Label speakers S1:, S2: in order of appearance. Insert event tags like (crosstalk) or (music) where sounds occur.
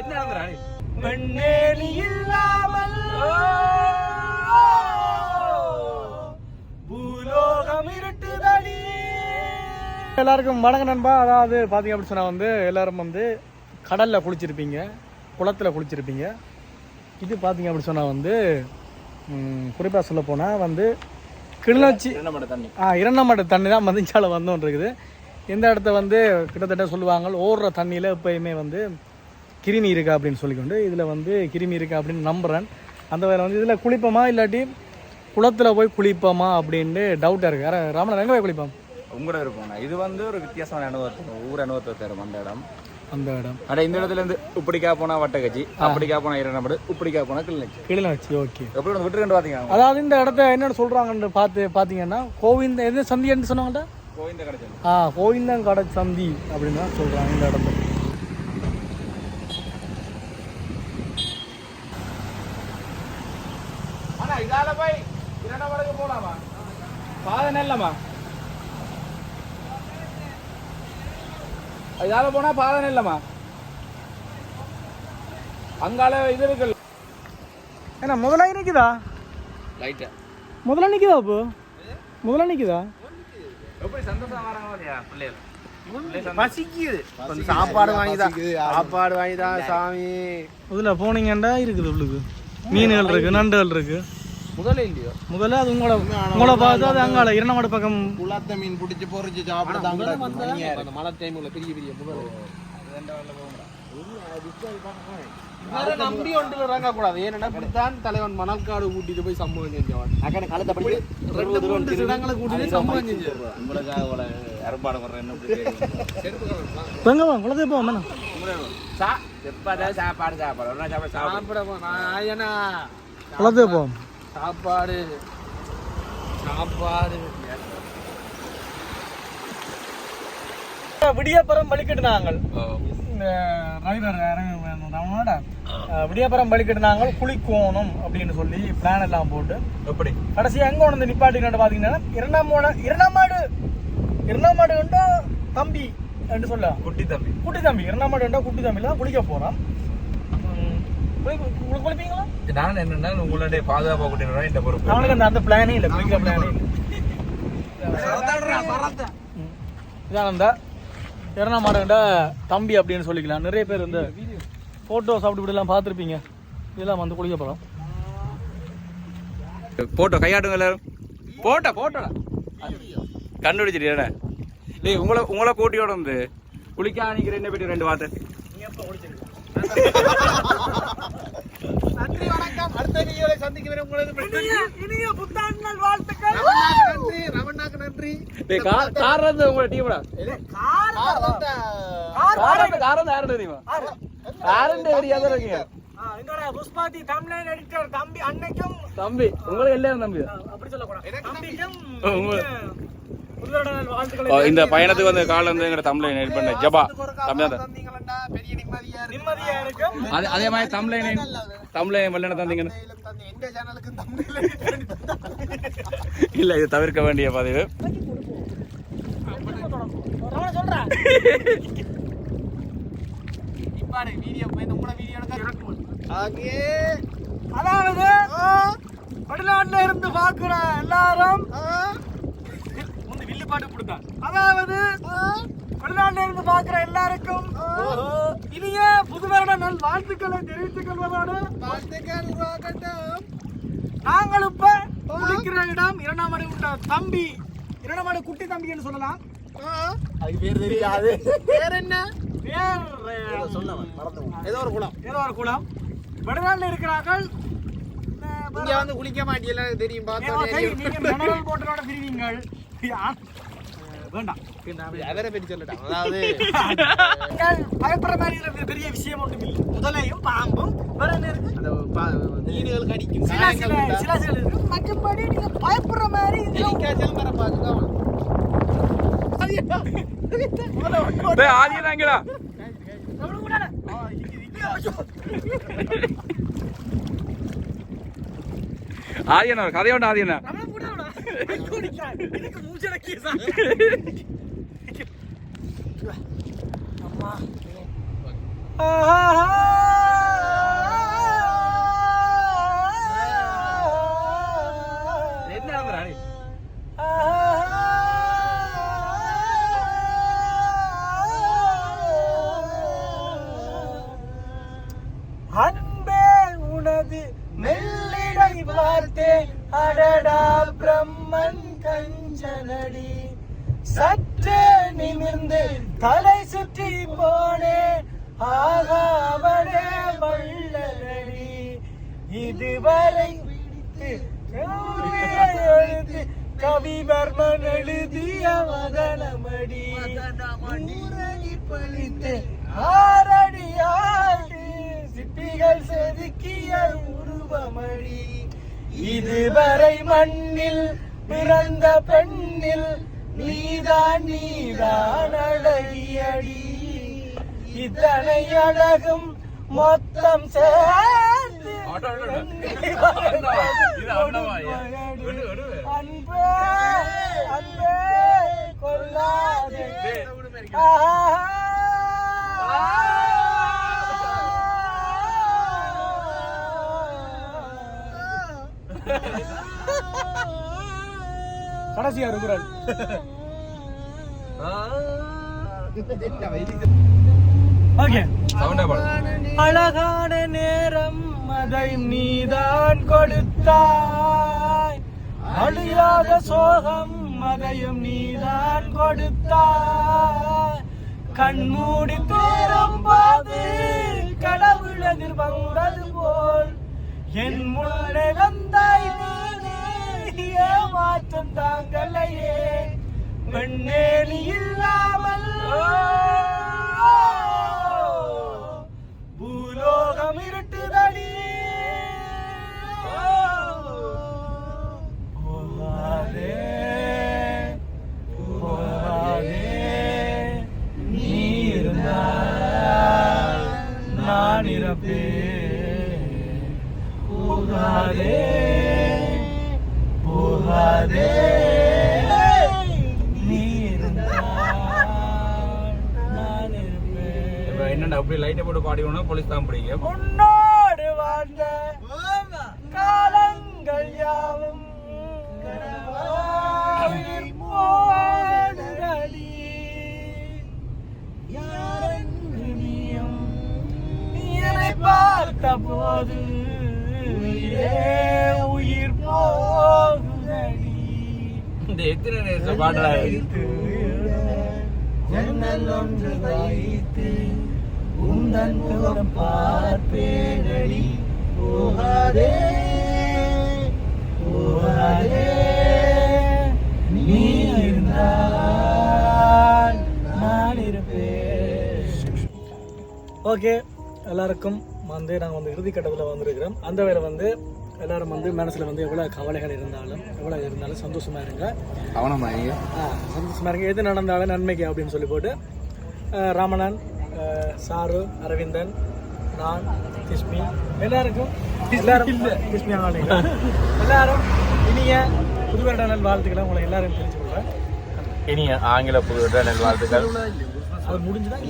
S1: என்ன
S2: இல்லாமல் பூலோகம் இருட்டுதடி எல்லாருக்கும் வணக்கம் நண்பா. அதாவது பார்த்தீங்க அப்படின்னு சொன்னால் வந்து எல்லாரும் வந்து கடலில் குளிச்சிருப்பீங்க குளத்தில் குளிச்சிருப்பீங்க. இது பார்த்தீங்க அப்படின்னு சொன்னால் வந்து குறிப்பாக சொல்ல போனால் வந்து கிளிநொச்சி
S1: தண்ணி.
S2: ஆ இரண்டாமட்ட தண்ணி தான் மதிஞ்சால வந்தோன் இருக்குது இந்த இடத்த வந்து கிட்டத்தட்ட சொல்லுவாங்க ஓடுற தண்ணியில் எப்பயுமே வந்து கிருமி இருக்கா அப்படின்னு சொல்லிக்கொண்டு இதில் வந்து கிருமி இருக்கா அப்படின்னு நம்புகிறேன் அந்த வேலை வந்து இதில் குளிப்போமா இல்லாட்டி குளத்தில் போய் குளிப்போமா அப்படின்னு டவுட்டாக இருக்குது யார ராமன் எங்கே போய் குளிப்போம்?
S1: உங்களோட இருக்கும்ண்ணா இது வந்து ஒரு வித்தியாசமான அனுபவத்தை ஊர் அனுபவத்தை தரும் அந்த இடம்.
S2: அந்த இடம்.
S1: அட இந்த இடத்துல இருந்து இப்படிக்கா போனா வட்டக்கச்சி அப்படிக்கா போனா இரநம்படு இப்படிக்கா போனா கிளிநொச்சி.
S2: கிளிநொச்சி ஓகே.
S1: எப்படி விட்டு ரெண்டு பாத்தீங்க?
S2: அதாவது இந்த இடத்த என்ன சொல்கிறாங்கன்னு பார்த்து பார்த்தீங்கன்னா கோவிந்த எந்த சந்தி என்று சொன்னாங்கள்ட்ட
S1: கோவிந்த கிடைச்சது
S2: ஆ கோவிந்தங்கடை சந்தி அப்படின்னு தான் சொல்கிறாங்க இந்த இடத்த.
S1: ஆனா இதால போய் இரநம்படுக்கு போலாமா? பாதை நெல்லமா இதால போனா பாதை நெல்லமா அங்கால இது இருக்குல்ல.
S2: ஏன்னா முதல்ல நிற்குதா
S1: லைட்டா
S2: முதல்ல நிற்குதா இப்போ? முதல்ல நிற்குதா
S1: எப்படி சந்தோஷம் வராங்க பிள்ளைகள்?
S3: பசிக்குது. கொஞ்சம் சாப்பாடு வாங்கிதான் சாப்பாடு வாங்கிதான் சாமி.
S2: இதில் போனீங்கன்னா இருக்குது உள்ளுக்கு. மீன்கள் இருக்கு நண்டுகள் இருக்கு.
S1: முதல்ல இல்லையோ
S2: முதல்ல அது உங்களோட உங்களை பார்த்து அது அங்கால இரண்டாமடு பக்கம்
S3: குளத்த மீன் பிடிச்சி பொறிச்சு சாப்பிடுதாங்க
S1: அந்த மழை டைம்ல பெரிய பெரிய
S3: நம்பி ஒன்று இறங்க கூடாது ஏன்னா இப்படித்தான் தலைவன் மணல்காடு கூட்டிட்டு போய் சம்பவம் செஞ்சவன்
S1: காலத்தை படி
S3: ரெண்டு மூணு சிடங்களை கூட்டிட்டு சம்பவம் செஞ்சது
S1: உங்களுக்காக இவ்வளோ அறுபாடு வர்றேன்
S2: இப்போ எங்க போவோம் குளத்துக்கு போவோம் என்ன
S1: சா எப்பதான் சாப்பாடு
S2: போவோம்
S3: சாப்பாடு. சாப்பாடு.
S2: விடியப்புறம் வலிக்கிட்டு நாங்கள் அவனோட விடியப்புறம் வலிக்கிட்டு நாங்கள் குளிக்கோணும் அப்படின்னு சொல்லி பிளான் எல்லாம் போட்டு
S1: எப்படி?
S2: கடைசி எங்க கொண்டு நிப்பாட்டிக்கிட்டு பாத்தீங்கன்னா இரண்டாம் இரண்டாம் மாடு இரண்டாம் மாடு தம்பி என்று சொல்ல.
S1: குட்டி தம்பி.
S2: குட்டி தம்பி இரண்டாம் மாடு குட்டி தம்பில தான் குளிக்க குளி- குளிப்பீங்களா
S1: நான் என்னன்னா உங்களுடைய பாதுகாப்பு கூட்டிட்டு இந்த பொறுப்பு.
S2: அவனுக்கு அந்த அந்த பிளானே இல்லை. குளிக்கிற பிளானே. இதான் அந்த மாடுகிட்ட தம்பி அப்படின்னு சொல்லிக்கலாம். நிறைய பேர் வந்து ஃபோட்டோஸ் அப்படி இப்படிலாம் பார்த்துருப்பீங்க. இதெல்லாம் வந்து குளிக்க போகிறோம்
S1: போட்டோ கையாட்டுங்க எல்லாரும். போட்டோ போட்டோடா கண்டுபிடிச்சிட்டியாடா டேய் உங்களை உங்களை கூட்டியோட வந்து குளிக்க நிக்கிற என்ன பற்றி ரெண்டு வார்த்தை.
S3: நன்றி வணக்கம். அடுத்த வீடியோல சந்திக்க வரை உங்களுக்கு
S2: இனிய புத்தாண்டு வாழ்த்துக்கள்.
S3: நன்றி ரமண்ணாக்கு நன்றி.
S1: டேய் கார் கார் வந்து உங்களோட டீம்டா கார் கார் யாரு தெரியுமா யாருன்னு தெரியாத இருக்கீங்க?
S2: புஷ்பாதி தமிழன் எடிட்டர் தம்பி அன்னைக்கும்
S1: தம்பி உங்களுக்கு எல்லாரும் தம்பி
S2: அப்படி சொல்லக்கூடாது. தம்பிக்கும்
S1: உங்க-
S2: புத்தாண்டு நாள்
S1: ஓ,
S2: வாழ்த்துக்களை
S1: இந்த பயணத்துக்கு வந்து கால வந்து எங்க தமிழை நெட் பண்ண ஜபா. தமிழ் அதே அதே மாதிரி தமிழை தமிழை வெள்ளன தந்தீங்கன்னு. இல்ல இது தவிர்க்க வேண்டிய பதிவு.
S2: அதாவது வெளிநாட்டுல இருந்து பாக்குற எல்லாரும் முந்தி வில்லு பாட்டு கொடுத்தான் அதாவது வெளிநாட்டுல இருந்து பாக்குற எல்லாருக்கும் இனிய புது வருட நல் வாழ்த்துக்களை தெரிவித்துக் கொள்வதோடு நாங்கள் இப்ப குளிக்கிற இடம் இரண்டாம் அடி உள்ள தம்பி இரண்டாம் அடி குட்டி தம்பின்னு சொல்லலாம்.
S3: அதுக்கு பேர் தெரியாது. பேர் என்ன?
S2: பேர்
S3: ஏதோ ஒரு குளம்.
S2: ஏதோ ஒரு குளம். வெளிநாட்டுல இருக்கிறார்கள்.
S3: இங்க வந்து குளிக்க மாட்டியல தெரியும் பார்த்தா
S2: சரி, நீங்க மினரல் போட்டரோட பிரிவீங்கள். வேண்டாம்.
S3: அவரை பற்றி சொல்லட்டான் அதாவது (laughs)
S2: பயப்படுற மாதிரி பெரிய விஷயம் ஒன்றும் இல்லை. முதலையும் பாம்பும் வேற என்ன இருக்கு?
S3: அந்த மீன்கள் கடிக்கும்.
S2: சில சில சில சில இருக்கு. மற்றபடி நீங்க பயப்படுற மாதிரி
S3: மரம் பார்த்துதான்
S1: டேய் ஆதியா நாங்களா
S2: நம்மளுக்கு முன்னால. ஆ, இது- இது ஐயோ.
S1: ஆதியனா கதையோட ஆதியனா (laughs)
S2: ആ தலை சுற்றி போனே ஆகாவனே வள்ளலடி. இதுவரை பிடித்து எழுதி கவிவர்மன் எழுதிய மதனமடி ஊரடி பழித்து ஆரடி ஆடி சிப்பிகள் செதுக்கிய உருவமடி. இதுவரை மண்ணில் பிறந்த பெண்ணில் நீதான் நீதான் அழகியடி. இத்தனை அழகும் மொத்தம். அன்பே அன்பே கொல்லாதே
S1: டேய்.
S2: கடைசியா இருக்கிறாள். ஓகே.
S1: சவுண்டா பாடு
S2: அழகான நேரம் அதை நீதான் கொடுத்தாய். அழியாத சோகம் அதையும் நீதான் கொடுத்தாய். கண்மூடி தூரம் பாது கடவுள் எதிர் வந்தது போல் என் முன்னே வந்தாய் நீனே ஏமாற்றம் தாங்களையே வெண்ணேலி இல்லாமல். பூலோகம் இருட்டுதடி
S1: அப்படி லைட்டை போட்டு பாடிக்கணும் போலீஸ் தான் பிடிக்கும்.
S2: உன்னோடு வாழ்ந்த காலங்கள் யாவும் பார்த்த போது உயிரே போகுதடி.
S1: இந்த எத்தனை நேரம் பாடுறா இது?
S2: ஜன்னல் ஒன்று வைத்து உந்தன் முகம் பார்ப்பேனடி போகாதே போகாதே நீ இருந்தால் நான் இருப்பேன். ஓகே எல்லாருக்கும் வந்து நாங்கள் வந்து இறுதி கட்டத்தில் வந்திருக்கிறோம். அந்த வேலை வந்து எல்லாரும் வந்து மனசில் வந்து எவ்வளோ கவலைகள் இருந்தாலும் எவ்வளோ இருந்தாலும் சந்தோஷமா இருங்க.
S1: அவனம்மா நீங்க
S2: ஆ, சந்தோஷமா இருக்கு எது நடந்தாலும் நன்மைக்கு அப்படின்னு சொல்லி போட்டு ராமணன் சாரு அரவிந்தன் நான் கிஸ்மி எல்லாருக்கும் எல்லாரும் ஆனாலிங்க எல்லாரும் இனிய புது வருட நல் வாழ்த்துக்களை உங்களை எல்லாரும் தெரிஞ்சு கொள்றேன்
S1: இனிய ஆங்கில புது வாழ்த்துக்கள்.
S2: அது முடிஞ்சுதான்